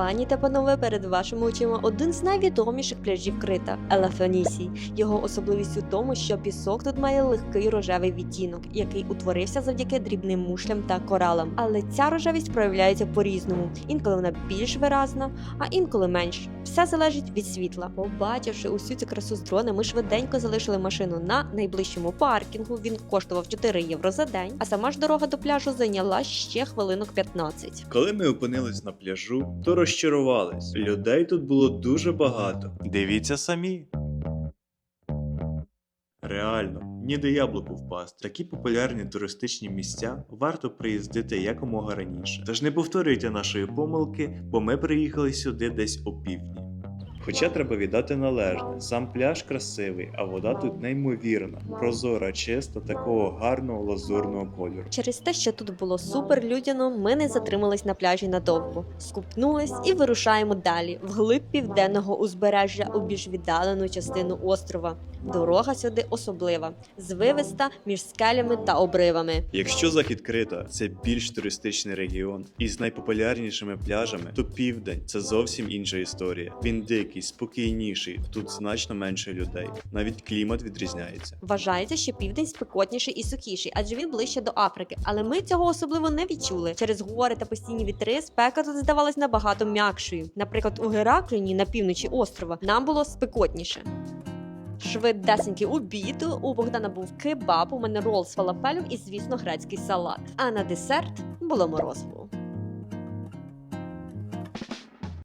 Пані та панове, перед вашими очима один з найвідоміших пляжів Крита Елефанісій. Його особливість у тому, що пісок тут має легкий рожевий відтінок, який утворився завдяки дрібним мушлям та коралам. Але ця рожевість проявляється по-різному. Інколи вона більш виразна, а інколи менш. Все залежить від світла. Побачивши усю цю красу з дрона, ми швиденько залишили машину на найближчому паркінгу. Він коштував 4 євро за день, а сама ж дорога до пляжу зайняла ще хвилинок 15. Коли ми опинились на пляжу, то розчарувались. Людей тут було дуже багато. Дивіться самі. Реально, ніде яблуку впасти. Такі популярні туристичні місця варто приїздити якомога раніше. Тож не повторюйте нашої помилки, бо ми приїхали сюди десь опівдні. Хоча треба віддати належне, сам пляж красивий, а вода тут неймовірна, прозора, чиста, такого гарного лазурного кольору. Через те, що тут було супер людяно, ми не затримались на пляжі надовго. Скупнулись і вирушаємо далі, вглиб південного узбережжя у більш віддалену частину острова. Дорога сюди особлива, звивиста між скелями та обривами. Якщо захід Крита це більш туристичний регіон із найпопулярнішими пляжами, то південь це зовсім інша історія. Він дикий, спокійніший, тут значно менше людей. Навіть клімат відрізняється. Вважається, що південь спекотніший і сухіший, адже він ближче до Африки. Але ми цього особливо не відчули. Через гори та постійні вітри спека тут здавалась набагато м'якшою. Наприклад, у Геракліні на півночі острова нам було спекотніше. Швидесенький обід. У Богдана був кебаб, у мене рол з фалафелем і, звісно, грецький салат. А на десерт було морозиво.